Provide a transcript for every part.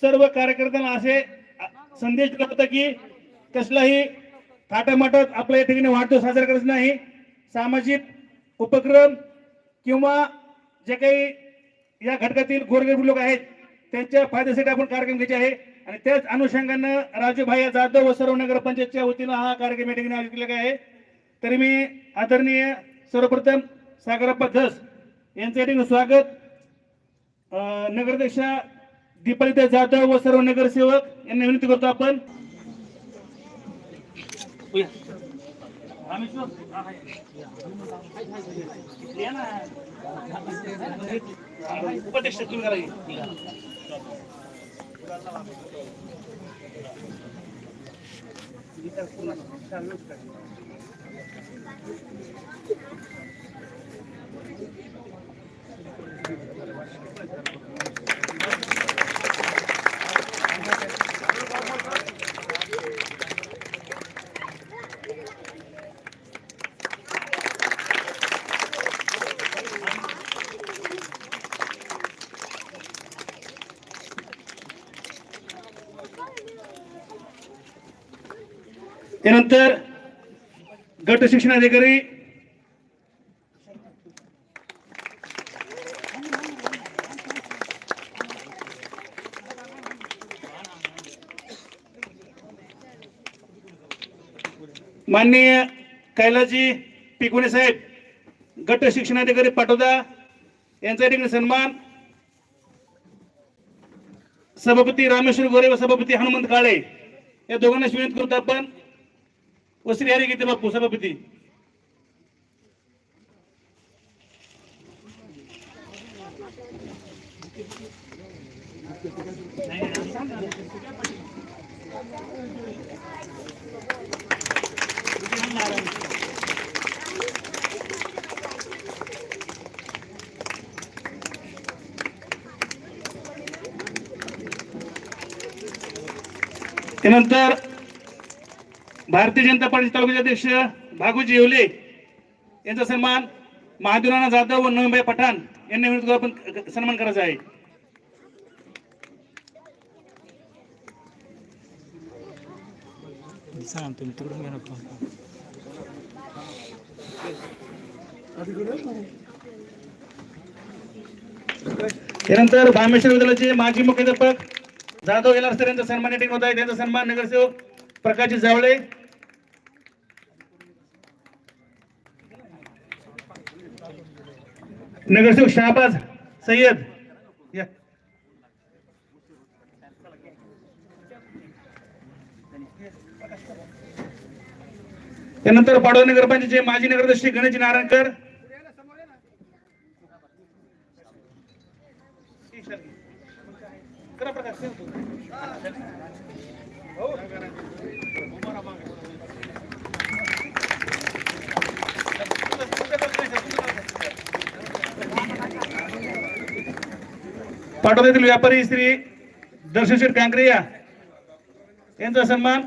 सर्व कार्यकर्त्यांना असे संदेश दिला होता की कसलाही थाटामाटात आपल्या या ठिकाणी वाढदिवस साजरा करायचा नाही. सामाजिक उपक्रम किंवा जे काही या घटकातील गोरगरीब लोक आहेत त्यांच्या फायद्यासाठी आपण कार्यक्रम घ्यायचे आहे. आणि त्याच अनुषंगानं राजूभाई जाधव व सर्व नगरपंचायतच्या वतीनं हा कार्यक्रम या ठिकाणी आयोजित केलेला आहे. तरी मी आदरणीय सर्वप्रथम सागरप्पा धस यांचं या ठिकाणी स्वागत. नगराध्यक्षा दीपालिता जाधव व सर्व नगरसेवक यांना विनंती करतो आपण. उपदेश त्यानंतर गट शिक्षणाधिकारी माननीय कैलाजी पिकुणे साहेब गट शिक्षणाधिकारी पाटोदा यांचा ठिकाणी सन्मान. सभापती रामेश्वर गोरे व सभापती हनुमंत काळे या दोघांना विनंती करतो आपण व श्री हरी गीते बापू सभापती त्यानंतर भारतीय जनता पार्टी तालुक्याचे अध्यक्ष भागूजी येवले यांचा सन्मान महादेवराणा जाधव व नवीनभाई पठाण यांना विनंती आपण सन्मान करायचा आहे. त्यानंतर भामेश्वर विद्यालयाचे माजी मुख्याध्यापक जाधव येलार सर यांचा सन्मान या ठिकाणी होत आहे त्यांचा सन्मान नगरसेवक प्रकाश जावळे नगरसेवक शहाबाज सय्यद. त्यानंतर पाडवा नगरपंचायतचे माजी नगराध्यक्ष गणेश नारायणकर करा प्रकाश पाटोद्यातील व्यापारी श्री दर्शनशेठ कांकरिया. यांचा सन्मान.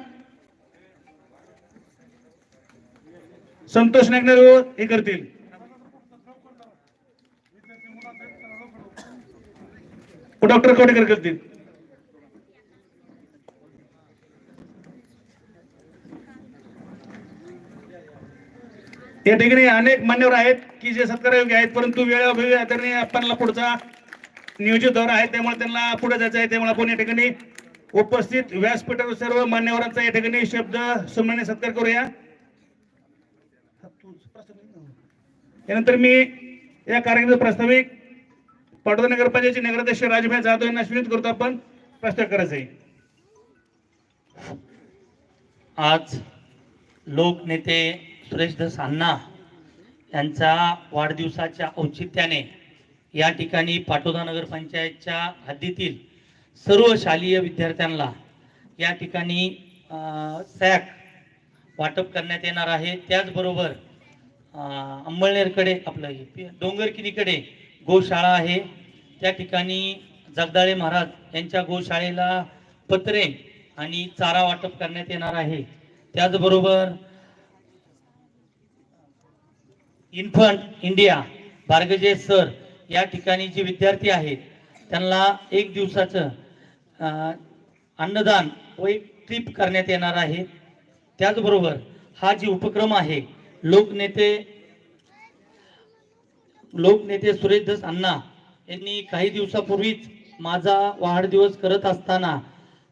संतोष नागनेर हो, हे करतील. हो, डॉक्टर कोटेकर करतील. या ठिकाणी अनेक मान्यवर आहेत की जे सत्कारायोग्य आहेत परंतु वेळ आदरणीय आपल्याला पुढचा नियोजित दौरा आहे त्यामुळे त्यांना पुढे जायचं आहे त्यामुळे आपण या ठिकाणी उपस्थित व्यासपीठावर सर्व मान्यवरांचा या ठिकाणी शब्द सन्मान्य सत्कार करूया. त्यानंतर मी या कार्यक्रमाचे प्रास्ताविक पाटोदा नगरपालिकेचे नगराध्यक्ष राजभाई जाधव यांना स्वीकृत करतो आपण प्रस्ताव करायचा आहे आज लोकनेते सुरेश दसांना यांचा वाढदिवसाच्या औचित्याने या ठिकाणी पाटोदा नगरपंचायतच्या हद्दीतील सर्व शालेय विद्यार्थ्यांना या ठिकाणी सॅक वाटप करण्यात येणार आहे. त्याचबरोबर अंमळनेरकडे आपलं डोंगरकिनीकडे गोशाळा आहे. त्या ठिकाणी जगदाळे महाराज यांच्या गोशाळेला पत्रे आणि चारा वाटप करण्यात येणार आहे. त्याचबरोबर इन्फंट इंडिया बार्गजे सर या ठिकाणी जे विद्यार्थी आहेत त्यांना एक दिवसाचं अन्नदान व एक ट्रिप करण्यात येणार आहे. त्याचबरोबर हा जी उपक्रम आहे लोकनेते लोकनेते सुरेश दस अण्णा यांनी काही दिवसापूर्वीच माझा वाढदिवस करत असताना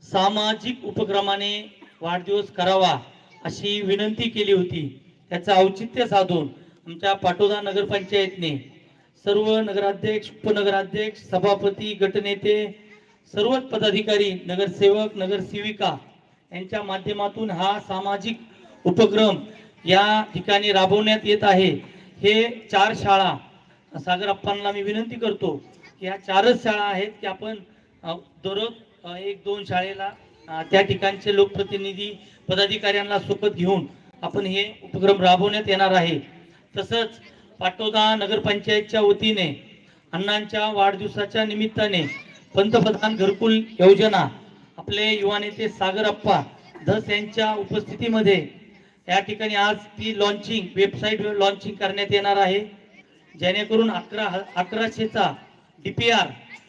सामाजिक उपक्रमाने वाढदिवस करावा अशी विनंती केली होती. त्याचं औचित्य साधून आमच्या पाटोदा नगरपंचायतने सर्व नगराध्यक्ष उपनगराध्यक्ष सभापती गटनेते सर्वच पदाधिकारी नगरसेवक नगरसेविका यांच्या माध्यमातून हा सामाजिक उपक्रम या ठिकाणी राबवण्यात येत आहे. हे चार शाळा सागरप्पांना मी विनंती करतो की या चारच शाळा आहेत की आपण दररोज एक दोन शाळेला त्या ठिकाणचे लोकप्रतिनिधी पदाधिकाऱ्यांना सोबत घेऊन आपण हे उपक्रम राबवण्यात येणार आहे. तसंच पाटोदा नगरपंचायतच्या वतीने अण्णांच्या वाढदिवसाच्या निमित्ताने पंतप्रधान घरकुल योजना आपले युवा नेते सागरप्पा धस यांच्या उपस्थितीमध्ये या ठिकाणी आज ती लॉन्चिंग वेबसाईट लॉन्चिंग करण्यात येणार आहे. जेणेकरून अकरा अकराशेचा डीपीआर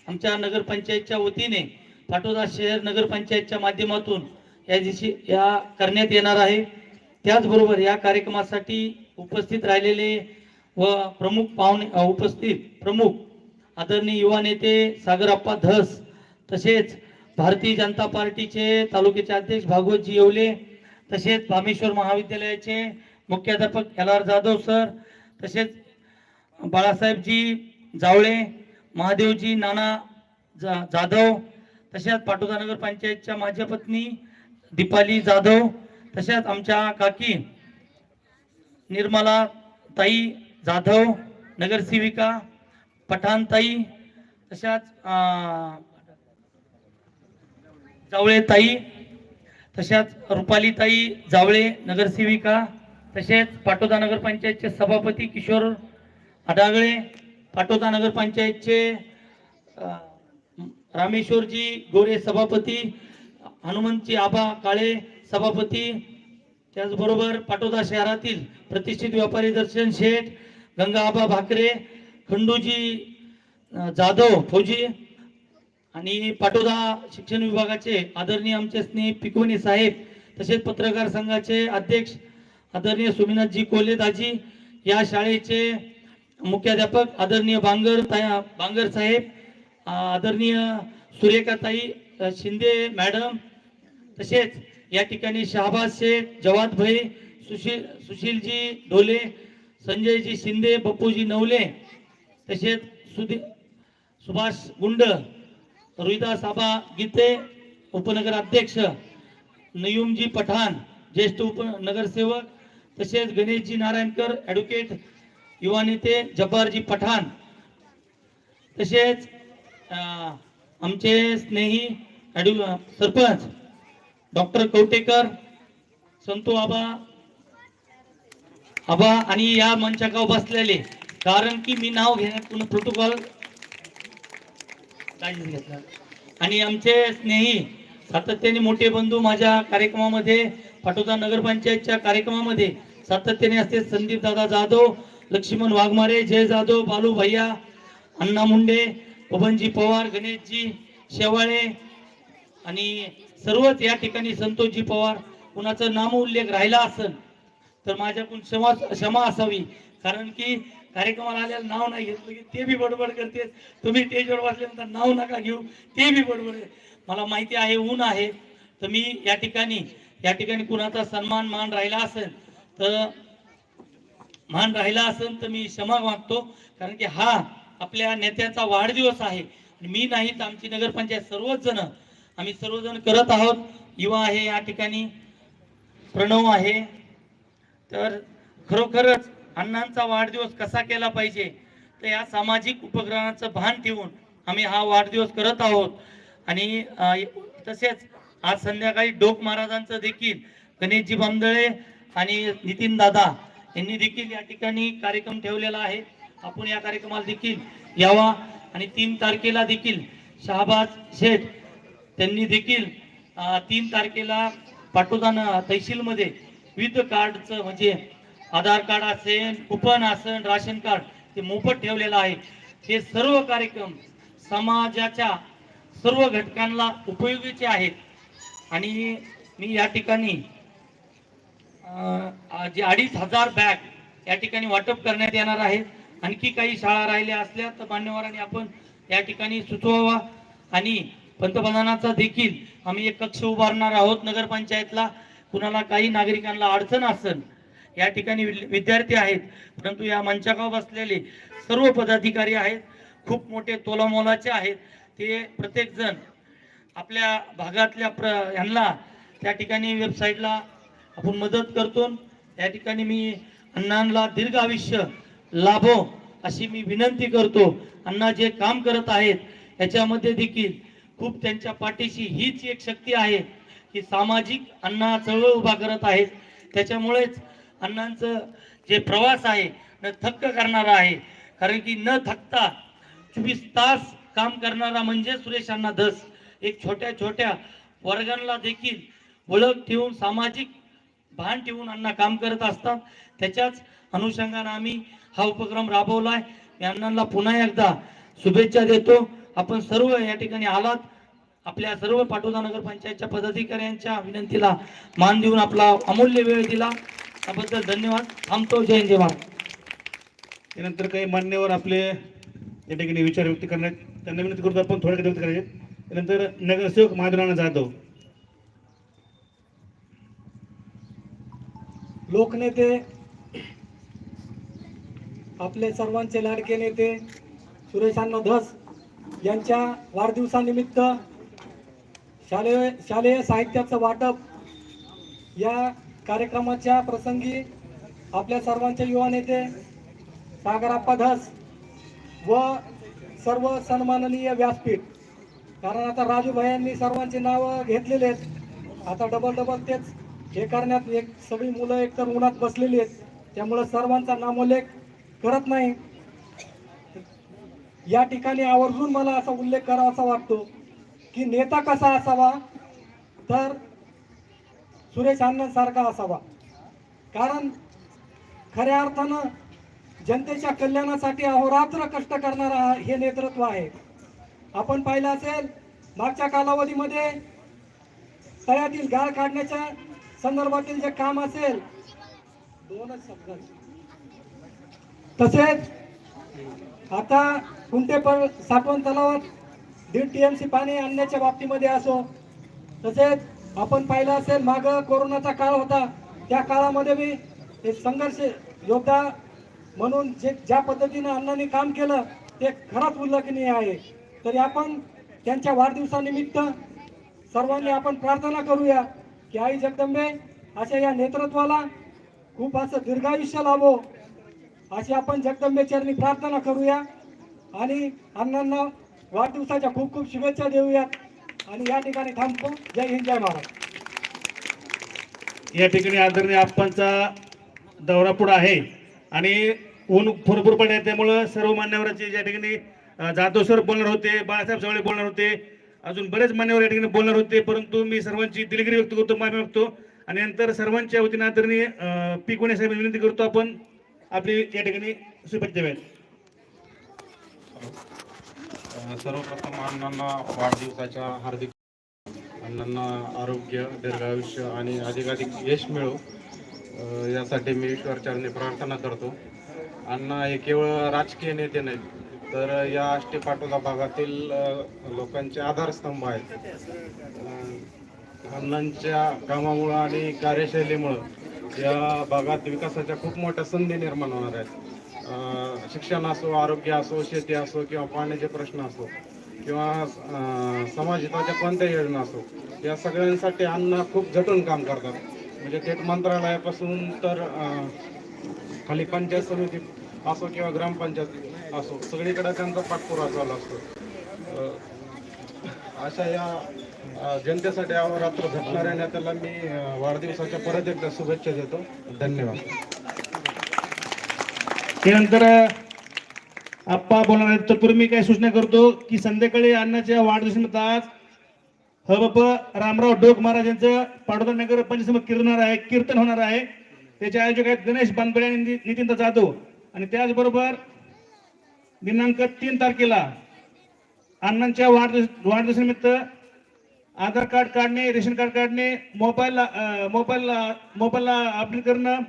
आमच्या नगरपंचायतच्या वतीने पाटोदा शहर नगरपंचायतच्या माध्यमातून या दिवशी या करण्यात येणार आहे. त्याचबरोबर या कार्यक्रमासाठी उपस्थित राहिलेले व प्रमुख पाहुणे उपस्थित प्रमुख आदरणीय युवा नेते सागरप्पा धस तसेच भारतीय जनता पार्टीचे तालुक्याचे अध्यक्ष भागवतजी येवले तसेच भामेश्वर महाविद्यालयाचे मुख्याध्यापक एल आर जाधव सर तसेच बाळासाहेबजी जावळे महादेवजी नाना जा जाधव तसेच पाटोदा नगर पंचायतच्या माझ्या पत्नी दीपाली जाधव तसेच आमच्या काकी निर्मला ताई जाधव नगरसेविका पठाणताई तशाच जावळेताई जावळे ताई तशाच रुपालीताई जावळे नगरसेविका तसेच पाटोदा नगरपंचायतचे सभापती किशोर अडागळे पाटोदा नगरपंचायतचे रामेश्वरजी गोरे सभापती हनुमंतजी आबा काळे सभापती त्याचबरोबर पाटोदा शहरातील प्रतिष्ठित व्यापारी दर्शन शेठ गंगा आबा भाकरे खंडूजी जाधव फौजी आणि पाटोदा शिक्षण विभागाचे आदरणीय आमचे स्नेह पिकोनी साहेब तसेच पत्रकार संघाचे अध्यक्ष आदरणीय सुमिनाथजी कोल्हे दाजी या शाळेचे मुख्याध्यापक आदरणीय बांगर बांगर साहेब आदरणीय सुरेखाताई शिंदे मॅडम तसेच या ठिकाणी शहाबाज शेख जवाद भाई सुशील सुशीलजी ढोले संजयजी शिंदे बप्पूजी नवले तसेच सुधी सुभाष गुंड रोहिदास आबा गीते उपनगर अध्यक्ष नयुमजी पठाण ज्येष्ठ उपनगरसेवक तसेच गणेशजी नारायणकर ॲडव्होकेट युवा नेते जब्बारजी पठाण तसेच आमचे स्नेही ॲडव्हो सरपंच डॉक्टर कवटेकर संतू आबा आबा आणि या मंचाकावर बसलेले. कारण की मी नाव घेण्यात पूर्ण प्रोटोकॉल काळजीच घेतला. आणि आमचे स्नेही सातत्याने मोठे बंधू माझ्या कार्यक्रमामध्ये पाटोदा नगरपंचायतच्या कार्यक्रमामध्ये सातत्याने असते संदीप दादा जाधव लक्ष्मण वाघमारे जय जाधव बालू भैया अण्णा मुंडे पवनजी पवार गणेशजी शेवाळे आणि सर्वच या ठिकाणी संतोषजी पवार कुणाचं नाम उल्लेख राहिला असेल तर माझ्याकडून क्षमा क्षमा असावी. कारण की कार्यक्रमाला आलेलं नाव नाही घेतलं की ते बी बडबड करते. तुम्ही स्टेजवर बसल्यानंतर नाव नका घेऊ. ते बी बडबड मला माहिती आहे ऊन आहे. तर मी या ठिकाणी या ठिकाणी कुणाचा सन्मान मान राहिला असेल तर मान राहिला असेल तर मी क्षमा मागतो. कारण की हा आपल्या नेत्याचा वाढदिवस आहे. मी नाही तर आमची नगरपंचायत सर्वच जण आम्ही सर्वजण करत आहोत. युवा आहे या ठिकाणी प्रणव आहे. तर खरोखरच अण्णांचा वाढदिवस कसा केला पाहिजे? तर या सामाजिक उपक्रमाचं भान ठेवून आम्ही हा वाढदिवस करत आहोत. आणि तसेच आज संध्याकाळी डोक महाराजांचं देखील गणेशजी बांदळे आणि नितीन दादा यांनी देखील या ठिकाणी कार्यक्रम ठेवलेला आहे. आपण या कार्यक्रमाला देखील यावा. आणि तीन तारखेला देखील शहाबाज शेठ त्यांनी देखील तीन तारखेला पाटोदान तहसीलमध्ये विविध कार्डचं म्हणजे आधार कार्ड असेल कुपन असेल राशन कार्ड ते मोफत ठेवलेलं आहे. हे सर्व कार्यक्रम समाजाच्या सर्व घटकांना उपयोगीचे आहेत. आणि मी या ठिकाणी जे अडीच हजार बॅग या ठिकाणी वाटप करण्यात येणार आहेत आणखी काही शाळा राहिल्या असल्या तर मान्यवरांनी आपण या ठिकाणी सुचवावा. आणि पंतप्रधानाचा देखील आम्ही एक कक्ष उभारणार आहोत नगरपंचायतला. कुणाला काही नागरिकांना अडचण असेल या ठिकाणी विद्यार्थी आहेत परंतु या मंचागाव बसलेले सर्व पदाधिकारी आहेत खूप मोठे तोलामोलाचे आहेत ते प्रत्येकजण आपल्या भागातल्या प्र यांना त्या ठिकाणी वेबसाईटला आपण मदत करतो या ठिकाणी मी अण्णांना दीर्घ आयुष्य लाभो अशी मी विनंती करतो. अण्णा जे काम करत आहेत याच्यामध्ये देखील खूप त्यांच्या पाठीशी हीच एक शक्ती आहे. की सामाजिक अण्णा चळवळ उभा करत आहेत. त्याच्यामुळेच अण्णांचं जे प्रवास आहे न थक्क करणारा आहे. कारण की न थकता चोवीस तास काम करणारा म्हणजे सुरेश अण्णा धस. एक छोट्या छोट्या वर्गांना देखील ओळख ठेवून सामाजिक भान ठेवून अण्णा काम करत असतात. त्याच्याच अनुषंगाने आम्ही हा उपक्रम राबवलाय. मी अण्णांना पुन्हा एकदा शुभेच्छा देतो. आपण सर्व या ठिकाणी आलात. आपल्या सर्व पाटोदा नगर पंचायतच्या पदाधिकाऱ्यांच्या विनंतीला मान देऊन आपला अमूल्य वेळ दिला. त्याबद्दल धन्यवाद. थांबतो. जय जय महाराज त्यानंतर काही मान्यवर आपले या ठिकाणी विचार व्यक्त करण्यात त्यांना विनंती करतो आपण थोडे व्यक्त करायचे. त्यानंतर नगरसेवक महादेवराणा जाधव. लोकनेते आपले सर्वांचे लाडके नेते सुरेश अण्णा धस यांच्या वाढदिवसानिमित्त शालेय शालेय साहित्याचं वाटप या कार्यक्रमाच्या प्रसंगी आपल्या सर्वांचे युवा नेते सागराप्पा धस व सर्व सन्माननीय व्यासपीठ. कारण आता राजूभाई सर्वांची नावं घेतलेली आहेत. आता डबल डबल तेच हे करण्यात एक सगळी मुलं एकतर उन्हात बसलेली आहेत. त्यामुळं सर्वांचा नामोल्लेख करत नाही. या ठिकाणी आवर्जून मला असा उल्लेख करावासा वाटतो. की नेता कसा असावा? तर सुरेश अण्णांसारखा असावा. कारण खऱ्या अर्थानं जनतेच्या कल्याणासाठी अहोरात्र कष्ट करणारा हे नेतृत्व आहे. आपण पाहिलं असेल मागच्या कालावधीमध्ये तळ्यातील गाळ काढण्याच्या संदर्भातील जे काम असेल दोनच शब्द तसेच आता कुंटे पण साठवण तलावात दीड टी एम सी पाणी आणण्याच्या बाबतीमध्ये असो तसेच आपण पाहिलं असेल माग कोरोनाचा काळ होता त्या काळामध्ये मी ते संघर्ष योद्धा म्हणून जे ज्या पद्धतीनं अण्णांनी काम केलं ते खरंच उल्लेखनीय आहे. तरी आपण त्यांच्या वाढदिवसानिमित्त सर्वांनी आपण प्रार्थना करूया की आई जगदंबे अशा या नेतृत्वाला खूप असं दीर्घायुष्य लाभो अशी आपण जगदंबे चरणी प्रार्थना करूया. आणि अण्णांना वाढदिवसाच्या खूप खूप शुभेच्छा देऊयात. आणि या ठिकाणी थांबतो. जय हिंद जय महाराज या ठिकाणी आदरणीय आप्पांचा दौरा पुढे आहे. आणि ऊन भरपूर पडले त्यामुळं सर्व मान्यवरांचे या ठिकाणी जाधव सर बोलणार होते बाळासाहेब सवळे बोलणार होते अजून बरेच मान्यवर या ठिकाणी बोलणार होते परंतु मी सर्वांची दिलगिरी व्यक्त करतो माफी मागतो. आणि नंतर सर्वांच्या वतीने आदरणीय अं, पी. कोणे साहेब विनंती करतो आपण आपली या ठिकाणी शुभेच्छा द्याव्यात सर्वप्रथम अण्णांना वाढदिवसाच्या हार्दिक अण्णांना आरोग्य दीर्घायुष्य आणि अधिकाधिक यश मिळो. यासाठी मी ईश्वरचरणी प्रार्थना करतो. अण्णा हे केवळ राजकीय नेते नाहीत तर या आष्टी पाटोदा भागातील लोकांचे आधारस्तंभ आहेत. अण्णांच्या कामामुळं आणि कार्यशैलीमुळं या भागात विकासाच्या खूप मोठ्या संधी निर्माण होणार आहेत. शिक्षण असो आरोग्य असो शेती असो किंवा पाण्याचे प्रश्न असो किंवा अ, समाजहिताच्या कोणत्या योजना असो या सगळ्यांसाठी अण्णा खूप झटून काम करतात. म्हणजे थेट मंत्रालयापासून तर खाली पंचायत समिती असो किंवा ग्रामपंचायत असो सगळीकडे त्यांचा पाठपुरा चालू असतो. अशा या जनतेसाठी अहोरात्र झटणाऱ्या नेत्याला मी वाढदिवसाच्या परत एकदा शुभेच्छा देतो. धन्यवाद. त्यानंतर आप्पा बोलणार आहेत. तत्पूर्वी मी काय सूचना करतो की संध्याकाळी अण्णाच्या वाढदिवसानिमित्त आज बाप रामराव डोक महाराज यांचं पाडोदा नगर पंचसमत कीर्तनार आहे कीर्तन होणार आहे. त्याचे आयोजक आहेत गणेश बांधबळे आणि नि- नितीन जाधव. आणि त्याचबरोबर दिनांक तीन तारखेला अण्णांच्या वाढदिवस वाढदिवसानिमित्त आधार कार्ड काढणे रेशन कार्ड काढणे मोबाईलला मोबाईलला मोबाईलला अपडेट करणं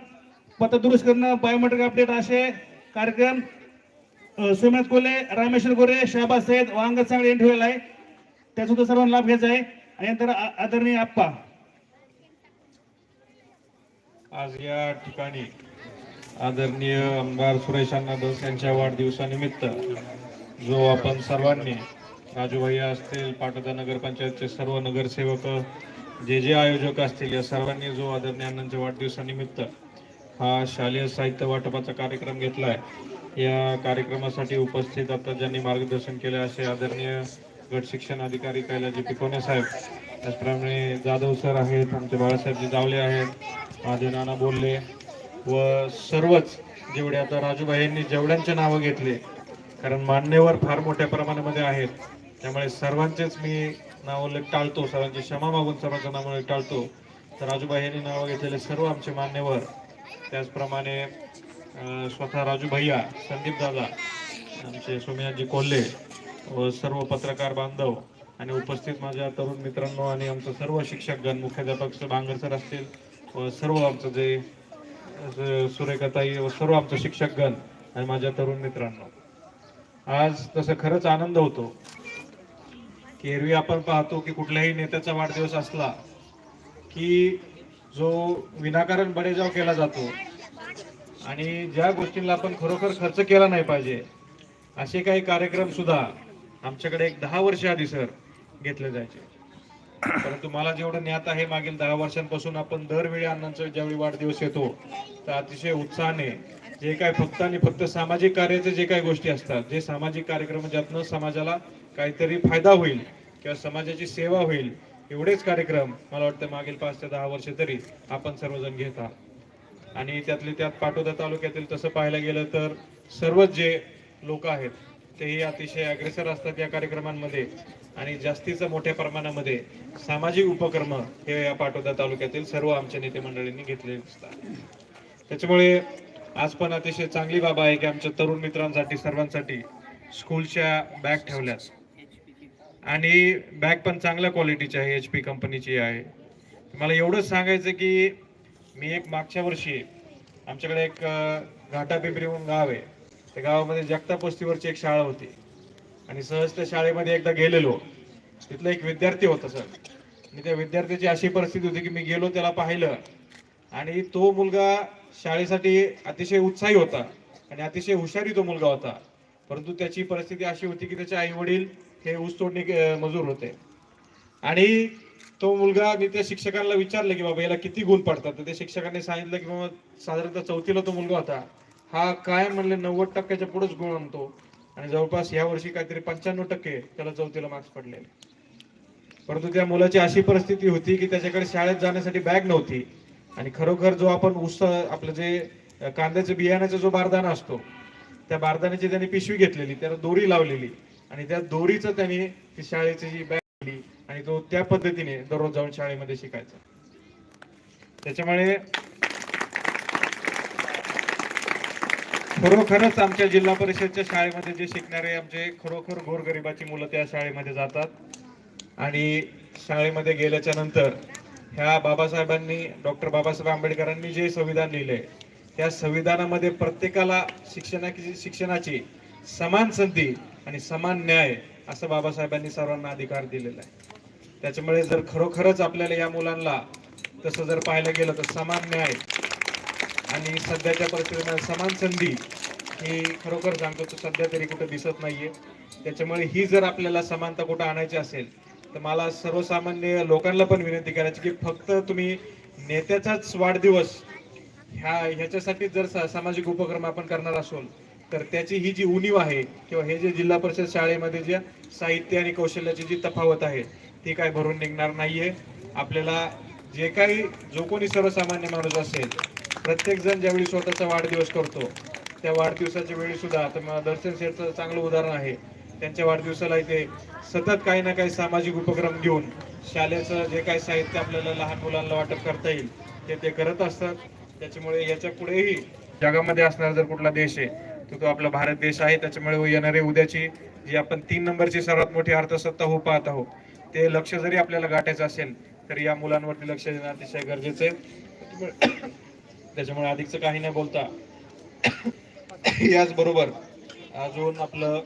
पत्ता दुरुस्त करणं बायोमेट्रिक अपडेट असे कार्यक्रम सुमेश कोले रामेश्वर गोरे शहाबाज सैद वांगत सांगडे यांनी ठेवलेला आहे. त्याचा सुद्धा सर्वांना लाभ घ्यायचा आहे. आणि नंतर आ- आदरणीय आप्पा. आज या ठिकाणी आदरणीय आमदार सुरेश अण्णा दोस यांच्या वाढदिवसानिमित्त जो आपण सर्वांनी राजूभाई असतील पाटोदा नगरपंचायतचे सर्व नगरसेवक जे जे आयोजक असतील या सर्वांनी जो आदरणीय अण्णांच्या वाढदिवसानिमित्त हा शालेय साहित्य वाटपाचा कार्यक्रम घेतला आहे या कार्यक्रमासाठी उपस्थित आता ज्यांनी मार्गदर्शन केले असे आदरणीय गट शिक्षण अधिकारी कैलाजी पिकोने साहेब त्याचप्रमाणे जाधव सर आहेत आमचे बाळासाहेबजी जावले आहेत माझे नाना बोलले व सर्वच जेवढे आता राजूभाई यांनी जेवढ्यांचे नावं घेतले कारण मान्यवर फार मोठ्या प्रमाणामध्ये आहेत त्यामुळे सर्वांचेच मी नाव उल्लेख टाळतो सर्वांची क्षमा मागून सर्वांचं नाव उल्लेख टाळतो. तर राजूबाई यांनी नावं घेतलेले सर्व आमचे मान्यवर त्याचप्रमाणे स्वतः राजू भैया संदीप दादा आमचे सोमयाजी कोल्हे व सर्व पत्रकार बांधव आणि उपस्थित माझ्या तरुण मित्रांनो आणि आमचं सर्व शिक्षकगण मुख्याध्यापक सर बांगर सर असतील व सर्व आमचं जे सुरेखाताई व सर्व आमचं शिक्षकगण आणि माझ्या तरुण मित्रांनो. आज तसं खरंच आनंद होतो की एरवी आपण पाहतो की कुठल्याही नेत्याचा वाढदिवस असला की जो विनाकारण बडेजाव केला जातो आणि ज्या गोष्टींना आपण खरोखर खर्च केला नाही पाहिजे असे काही कार्यक्रम सुद्धा आमच्याकडे एक दहा वर्ष आधी सर घेतले जायचे. परंतु मला जेवढं ज्ञात आहे मागील दहा वर्षांपासून आपण दरवेळी अण्णांचा ज्यावेळी वाढदिवस येतो तर अतिशय उत्साहाने जे काय फक्त आणि फक्त सामाजिक कार्याचे जे काही गोष्टी असतात जे सामाजिक कार्यक्रम ज्यातनं समाजाला काहीतरी फायदा होईल किंवा समाजाची सेवा होईल एवढेच कार्यक्रम मला वाटतं मागील पाच ते दहा वर्ष तरी आपण सर्वजण घेत आहात. आणि त्यातले त्यात पाटोदा तालुक्यातील तसं पाहायला गेलं तर सर्वच जे लोक आहेत तेही अतिशय अग्रेसर असतात या कार्यक्रमांमध्ये. आणि जास्तीचं मोठ्या प्रमाणामध्ये सामाजिक उपक्रम हे या पाटोदा तालुक्यातील सर्व आमच्या नेते मंडळींनी घेतलेले असतात त्याच्यामुळे आज पण अतिशय चांगली बाब आहे की आमच्या तरुण मित्रांसाठी सर्वांसाठी स्कूलच्या बॅग ठेवल्यास आणि बॅग पण चांगल्या क्वालिटीची आहे एच पी कंपनीची आहे. मला एवढंच सांगायचं की मी एक मागच्या वर्षी आमच्याकडे एक घाटा पिपरी म्हणून गाव आहे. त्या गावामध्ये जगता वस्तीवरची एक शाळा होती. आणि सहज त्या शाळेमध्ये एकदा गेलेलो. तिथला एक विद्यार्थी होता सर. आणि त्या विद्यार्थ्याची अशी परिस्थिती होती की मी गेलो त्याला पाहिलं. आणि तो मुलगा शाळेसाठी अतिशय उत्साही होता. आणि अतिशय हुशारी तो मुलगा होता. परंतु त्याची परिस्थिती अशी होती की त्याचे आई वडील हे ऊस तोडणी मजूर होते. आणि तो मुलगा मी त्या शिक्षकांना विचारलं की बाबा याला किती गुण पडतात? तर त्या शिक्षकांनी सांगितलं की बाबा साधारणतः चौथीला तो मुलगा होता. हा काय म्हणले नव्वद टक्क्याच्या पुढेच गुण आणतो. आणि जवळपास या वर्षी काहीतरी पंच्याण्णव टक्के त्याला चौथीला मार्क्स पडले परंतु त्या मुलाची अशी परिस्थिती होती की त्याच्याकडे शाळेत जाण्यासाठी बॅग नव्हती. आणि खरोखर जो आपण ऊस आपलं जे कांद्याचं बियाण्याचा जो बारदाना असतो त्या बारदाण्याची त्यांनी पिशवी घेतलेली त्याला दोरी लावलेली. आणि त्या दोरीचं त्यांनी ती शाळेची जी बॅग दिली आणि तो त्या पद्धतीने दररोज जाऊन शाळेमध्ये शिकायचा. त्याच्यामुळे खरोखरच आमच्या जिल्हा परिषदच्या शाळेमध्ये जे शिकणारे आमचे खरोखर गोरगरिबाची मुलं त्या शाळेमध्ये जातात. आणि शाळेमध्ये गेल्याच्यानंतर ह्या बाबासाहेबांनी डॉक्टर बाबासाहेब आंबेडकरांनी जे संविधान लिहिले त्या संविधानामध्ये प्रत्येकाला शिक्षणाची शिक्षणाची समान संधी आणि समान न्याय असं बाबासाहेबांनी सर्वांना अधिकार दिलेला आहे. त्याच्यामुळे जर खरोखरच आपल्याला या मुलांना तसं जर पाहायला गेलं तर समान न्याय आणि सध्याच्या परिस्थितीमध्ये समान संधी ही खरोखर सांगतो तो सध्या तरी कुठं दिसत नाहीये. त्याच्यामुळे ही जर आपल्याला समानता कुठं आणायची असेल तर मला सर्वसामान्य लोकांना पण विनंती करायची की फक्त तुम्ही नेत्याचाच वाढदिवस ह्या ह्याच्यासाठी जर सा- सामाजिक उपक्रम आपण करणार असोल तर त्याची ही जी उणीव आहे किंवा हे जे जिल्हा परिषद शाळेमध्ये जे साहित्य आणि कौशल्याची जी तफावत आहे ती काय भरून निघणार नाहीये. आपल्याला जे काही जो कोणी सर्वसामान्य माणूस असेल प्रत्येक जण ज्यावेळी स्वतःचा वाढदिवस करतो त्या वाढदिवसाच्या वेळी सुद्धा आता दर्शन शेठचं चांगलं उदाहरण आहे त्यांच्या वाढदिवसाला इथे सतत काही ना काही सामाजिक उपक्रम घेऊन शालेचं जे काही साहित्य आपल्याला लहान मुलांना वाटप करता येईल ते ते करत असतात. त्याच्यामुळे याच्या पुढेही जगामध्ये असणारा जर कुठला देश आहे तो तो आपला भारत देश आहे त्याच्यामुळे येणारे उद्याची जी आपण तीन नंबरची सर्वात मोठी अर्थसत्ता हो पाहत आहोत ते लक्ष जरी आपल्याला गाठायचं असेल तर या मुलांवरती लक्ष देणं अतिशय गरजेचं आहे. त्याच्यामुळे अधिकचं काही नाही बोलता. याचबरोबर अजून आपलं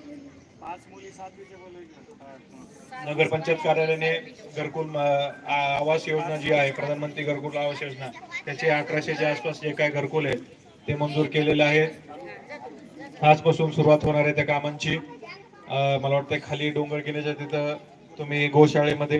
नगरपंचायत कार्यालयाने घरकुल आवास योजना जी आहे प्रधानमंत्री घरकुल आवास योजना त्याचे अठराशेच्या आसपास जे काय घरकुल आहे ते मंजूर केलेले आहेत आजपासून सुरुवात होणार आहे त्या कामांची. मला वाटतं खाली डोंगर घेण्याच्या तिथं तुम्ही गोशाळेमध्ये